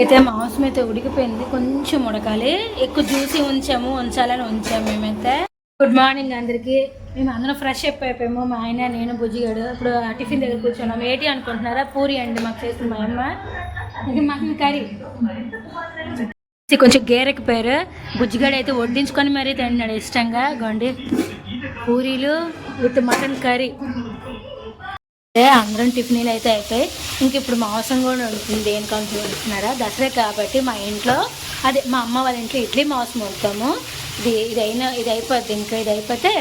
అయితే మాంసం అయితే ఉడికిపోయింది. కొంచెం ఉడకాలి. ఎక్కువ జ్యూసీ ఉంచాము ఉంచాలని ఉంచాము మేమైతే. గుడ్ మార్నింగ్ అందరికి. మేము అందరం ఫ్రెష్ అప్ అయిపోయాము. మా ఆయన నేను బుజ్జిగాడు ఇప్పుడు టిఫిన్ దగ్గర కూర్చున్నాం ఏంటి అనుకుంటున్నారా? పూరి అండి మాకు చేసిన మా అమ్మ. ఇది మటన్ కర్రీ. కొంచెం గేరెక్కిపోయారు. బుజ్జిగాడు అయితే వడ్డించుకొని మరీ తిన్నాడు ఇష్టంగా. గొండి. పూరీలు విత్ మటన్ కర్రీ. అందరం టిఫిన్లు అయితే అయిపోయి ఇంక ఇప్పుడు మాంసం కూడా ఉంటుంది దేనికని చూస్తున్నారా? దసరా కాబట్టి మా ఇంట్లో అదే మా అమ్మ వాళ్ళ ఇంట్లో ఇడ్లీ మాంసం వండుతాము. ఇది ఇది అయినా ఇది అయిపోద్ది ఇంకా ఇది అయిపోతే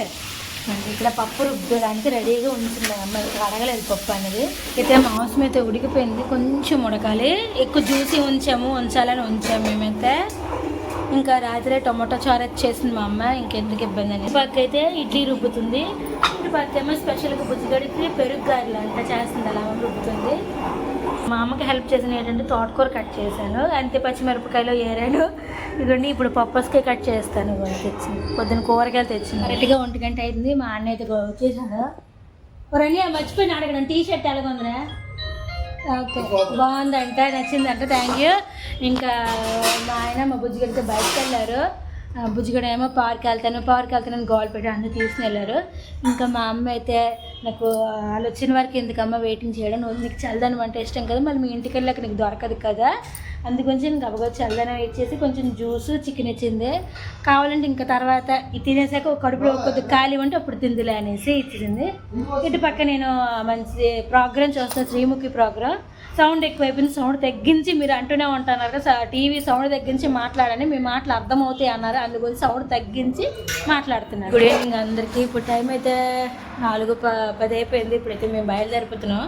ఇక్కడ పప్పు రుబ్బడానికి రెడీగా ఉంటుంది అమ్మ అడగలేదు పప్పు అనేది. అయితే మాంసం అయితే ఉడికిపోయింది. కొంచెం ఉడకాలి. ఎక్కువ జ్యూసీ ఉంచాము ఉంచాలని ఉంచాము మేమైతే. ఇంకా రాత్రి టొమాటో చారు అయితే చేసింది మా అమ్మ ఇంకెందుకు ఇబ్బంది అని. పక్క అయితే ఇడ్లీ రుబ్బుతుంది. ఇటు పక్క ఏమో స్పెషల్గా బుజ్జిగడికి పెరుగు గారెలు అంతా చేస్తుంది అలా రుబ్బుతుంది. మా అమ్మకి హెల్ప్ చేసిన ఏంటంటే తోటకూర కట్ చేశాను. అంతే పచ్చిమిరపకాయలు ఏరాను. ఇదిగోండి ఇప్పుడు పప్పస్కే కట్ చేస్తాను ఇదిగోండి తెచ్చింది పొద్దున్న కూరగాయలు తెచ్చింది కరెక్ట్గా ఒంటి గంట అయింది. మా అన్న అయితే వచ్చేసాను వచ్చేసాడు మర్చిపోయిన అడగడం టీ షర్ట్ ఎలాగుందిరా? ఓకే. బాగుందంట నచ్చిందంట. థ్యాంక్ యూ ఇంకా మా ఆయన మా బుజ్జిగడితో బయటకు వెళ్ళారు ఆ, బుజ్జిగడ ఏమో పార్క్ వెళ్తాను పార్క్ వెళ్తానని గోల్ పెట్టి అందరూ తీసుకుని వెళ్ళారు. ఇంకా మా అమ్మ అయితే నాకు వాళ్ళు వచ్చిన వరకు ఎందుకమ్మ వెయిటింగ్ చేయడం? నువ్వు నీకు చల్లదనం అంటే ఇష్టం కదా మళ్ళీ మీ ఇంటికి వెళ్ళాక నీకు దొరకదు కదా. అందుగురించి నేను గబగబా చల్లదనం ఇచ్చేసి కొంచెం జ్యూస్ చికెన్ ఇచ్చింది. కావాలంటే ఇంకా తర్వాత ఇది తినేసాక ఒక కడుపులో కొద్దిగా ఖాళీ ఉంటే అప్పుడు తిందిలే అనేసి ఇచ్చింది. ఇటు పక్క నేను మంచి ప్రోగ్రామ్ చూస్తాను శ్రీముఖి ప్రోగ్రామ్ సౌండ్ ఎక్కువైపోయింది సౌండ్ తగ్గించి మీరు అంటూనే ఉంటున్నారు కదా టీవీ సౌండ్ తగ్గించి మాట్లాడని మీ మాటలు అర్థమవుతాయి అన్నారు. అందుగురించి సౌండ్ తగ్గించి మాట్లాడుతున్నారు. గుడ్ ఈవినింగ్ అందరికీ. ఇప్పుడు టైం అయితే నాలుగు ప పది అయిపోయింది ఇప్పుడైతే మేము బయలుదేరిపోతున్నాం.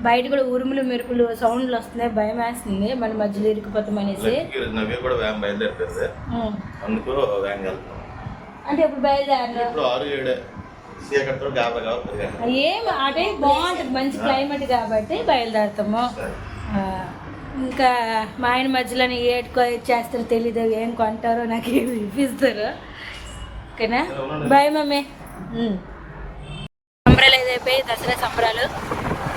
బయట కూడా ఉరుములు మెరుపులు సౌండ్లు వస్తున్నాయి. భయం వేస్తుంది. మన మధ్యలో ఇరుకుపోతాం అనేసి. ఉం. అందుకు అంటే ఇప్పుడు బయలుదేరిన ఏం అటే బాగుంటుంది మంచి క్లైమేట్ కాబట్టి బయలుదేరుతాము. ఇంకా మా ఆయన మధ్యలో ఏడుకో చేస్తారో తెలీదు ఏం కొంటారో నాకు ఏమి ఇప్పిస్తారు ఓకేనా? Bye mummy. సంబరాలు ఏదైపోయి దసరా సంబరాలు.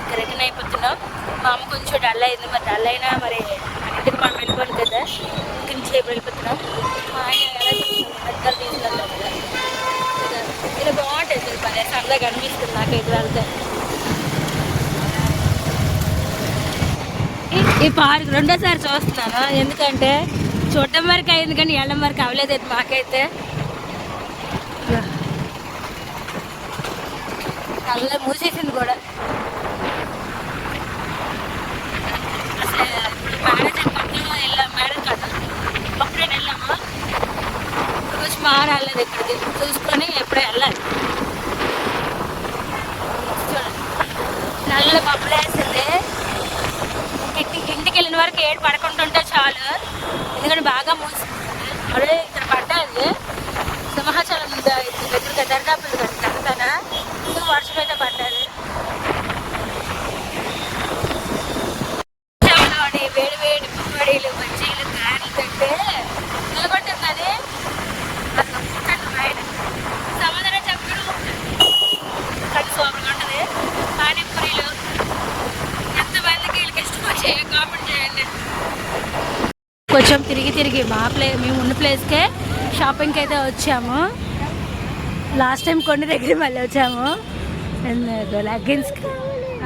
ఇంకా రిటర్న్ అయిపోతున్నాం. మా అమ్మ కొంచెం డల్ అయింది మరి డల్ అయినా మరి మన ఇంటికి మనం వెళ్ళిపోను కదా. ఇంక నుంచి వెళ్ళిపోతున్నాం. మా ఆయన ఎలా అద్దలు తీసుకెళ్తాం కదా. ఇలా బాగుంది సరదాగా అనిపిస్తుంది నాకు ఇది వెళ్తే ఈ- పార్క్ రెండోసారి చూస్తున్నాను. ఎందుకంటే చూడటం వరకు అయింది కానీ వెళ్ళడం వరకు అవ్వలేదు ఇది మాకైతే. కళ్ళ మూసేసింది కూడా. మారాలేదు ఇప్పుడు మేడం మా ఇక్కడికి చూసుకొని ఎప్పుడే వెళ్ళాలి. కళ్ళు బబ్బులు ఇంటికి ఇంటికి వెళ్ళిన వరకు ఏడు పడకుంటుంటే చాలు. ఎందుకంటే బాగా మూసి అదే ఇక్కడ పడ్డది సింహాచలం ద- దగ్గర దర్గాపులు కడతానా ఇంకా వర్షం అయితే పడ్డది చెమలోని వేడి వేడి పుప్పడీలు బజ్జీలు గారెలు తింటే నిలబడ్డాం కానీ అసలు పుట్టండి బయట సముద్రం చెప్పుడు కానీ సూపర్గా ఉంటుంది పానీపూరీలు ఎంతమందికి వీళ్ళకి ఇష్టం వచ్చి కామెంట్ చేయండి కొంచెం తిరిగి మా ప్లే మేము ఉన్న ప్లేస్కే షాపింగ్కి అయితే వచ్చాము. లాస్ట్ టైం కొన్ని దగ్గర మళ్ళీ వచ్చాము. లెగ్గిన్స్కి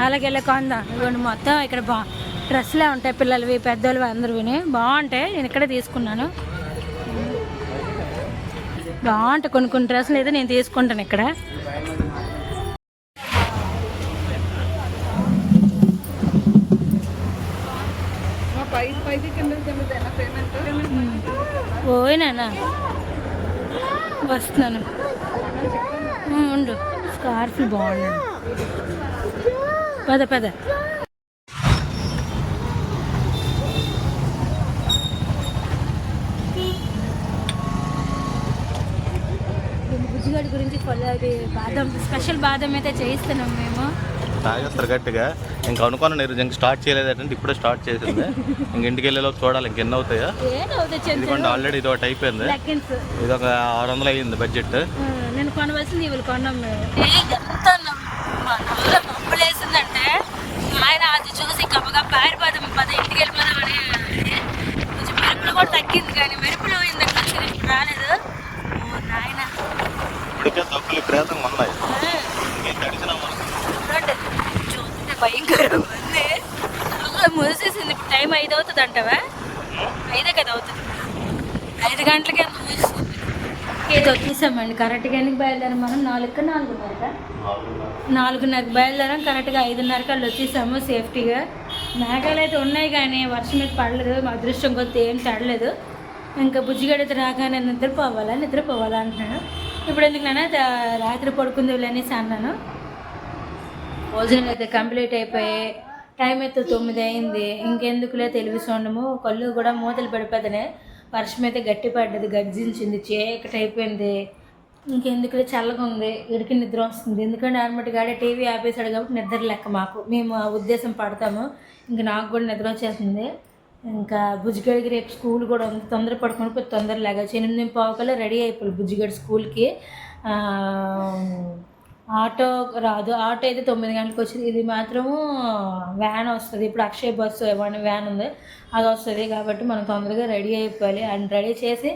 అలాగే వెళ్ళి కొందాం. ఇదిగోండి మొత్తం ఇక్కడ బా డ్రెస్లే ఉంటాయి పిల్లలవి పెద్దోళ్ళవి అందరివి బాగుంటాయి. నేను ఇక్కడే తీసుకున్నాను. బాగుంటాయి. కొన్ని కొన్ని డ్రెస్సులు అయితే నేను తీసుకుంటాను ఇక్కడ. పోయినానా వస్తున్నాను. ఉండు. స్కార్ఫ్ బాగున్నాయి. పద పద. బుజ్జిగాడి గురించి కొల్ల- అది బాదం స్పెషల్ బాదం అయితే చేయిస్తున్నాం మేము. తాగేస్తారు గట్టిగా. ఇంకా అనుకున్నాను నేను ఇంక స్టార్ట్ చేయలేదంటే ఇప్పుడే స్టార్ట్ చేసింది. ఇంక ఇంటికి వెళ్ళేలోపు చూడాలి ఇంకెన్ని అవుతాయా. ఏదవుతుంది ఎందుకంటే ఆల్రెడీ ఇది ఒకటి అయిపోయింది. ఇది ఒక ఆరు వందలు అయ్యింది బడ్జెట్ నేను కొనవలసింది ఇవి కొన్నాం ఆయన అది చూసి గబగా పారిపోదాం పద ఇంటికి కూడా తగ్గింది కానీ మెరుపులు రాలేదు. ఓ నాయన. ఇప్పటికే తప్పులు విపరీతంగా ఉన్నాయి. ఇంకేం తడిసినా మనకు చూడండి చూస్తుంటే భయంకరంగా ఉంది అలా మూసేసింది ఇప్పుడు టైం ఐదు అవుతుంది అంటావా ఐదే కదా అవుతుంది. ఐదు గంటలకి ఏదో వచ్చేసామండి కరెక్ట్గా ఎన్నికి బయలుదేరాం మనం? నాలుగు నాలుగున్నరక? నాలుగున్నరకు బయలుదేరాం. కరెక్ట్గా ఐదున్నరకు వాళ్ళు వచ్చేసాము సేఫ్టీగా. మేఘాలు అయితే ఉన్నాయి కానీ వర్షం అయితే పడలేదు. మా అదృష్టం కొద్ది ఏం తడలేదు. ఇంకా బుజ్జిగడితే రాగానే నిద్రపోవాలా? నిద్రపోవాలా అంటున్నాను ఇప్పుడు ఎందుకు నాన్న? రాత్రి పడుకుంది అనేసి అన్నాను. భోజనాలు అయితే కంప్లీట్ అయిపోయాయి. టైం అయితే తొమ్మిది అయింది. ఇంకెందుకులే తెలివి చూడము కళ్ళు కూడా మూతలు పడిపోతున్నాయి వర్షం అయితే గట్టి పడ్డది గర్జించింది చీకటి అయిపోయింది. ఇంకెందుకులే చల్లగా ఉంది ఇడికి నిద్ర వస్తుంది. ఎందుకంటే ఆర్మటి గాడే టీవీ ఆపేశాడు కాబట్టి నిద్ర లెక్క మాకు. మేము ఆ ఉద్దేశం పడతాము. ఇంకా నాకు కూడా నిద్ర వచ్చేస్తుంది. ఇంకా బుజ్జిగడికి రేపు స్కూల్ కూడా ఉంది. తొందర పడుకొని పోయి తొందర లేగచ్చు ఎనిమిది పావుకల్లా రెడీ అయిపోయి బుజ్జిగడి స్కూల్కి. ఆటో రాదు. ఆటో అయితే తొమ్మిది గంటలకు వచ్చింది. ఇది మాత్రము వ్యాన్ వస్తుంది. ఇప్పుడు అక్షయ్ బస్సు ఏమైనా వ్యాన్ ఉంది. అది వస్తుంది కాబట్టి మనం తొందరగా రెడీ అయిపోవాలి. అండ్ రెడీ చేసి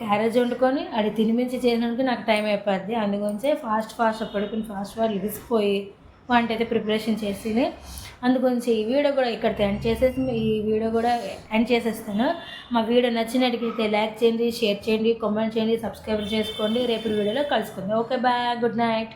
క్యారేజ్ వండుకొని అది తినిమించి చేసినందుకు నాకు టైం అయిపోద్ది. అందుగురించి ఫాస్ట్ ఫాస్ట్ పడుకుని ఫాస్ట్ ఫాస్ట్ లిగిసిపోయి వంట అయితే ప్రిపరేషన్ చేసింది. అందుగురించి ఈ వీడియో కూడా ఇక్కడ ఎండ్ చేసేసి ఈ వీడియో కూడా ఎండ్ చేసేస్తాను. మా వీడియో నచ్చినట్టుకైతే లైక్ చేయండి షేర్ చేయండి కామెంట్ చేయండి సబ్స్క్రైబ్ చేసుకోండి. రేపు వీడియోలో కలుసుకుందాం. Okay bye good night.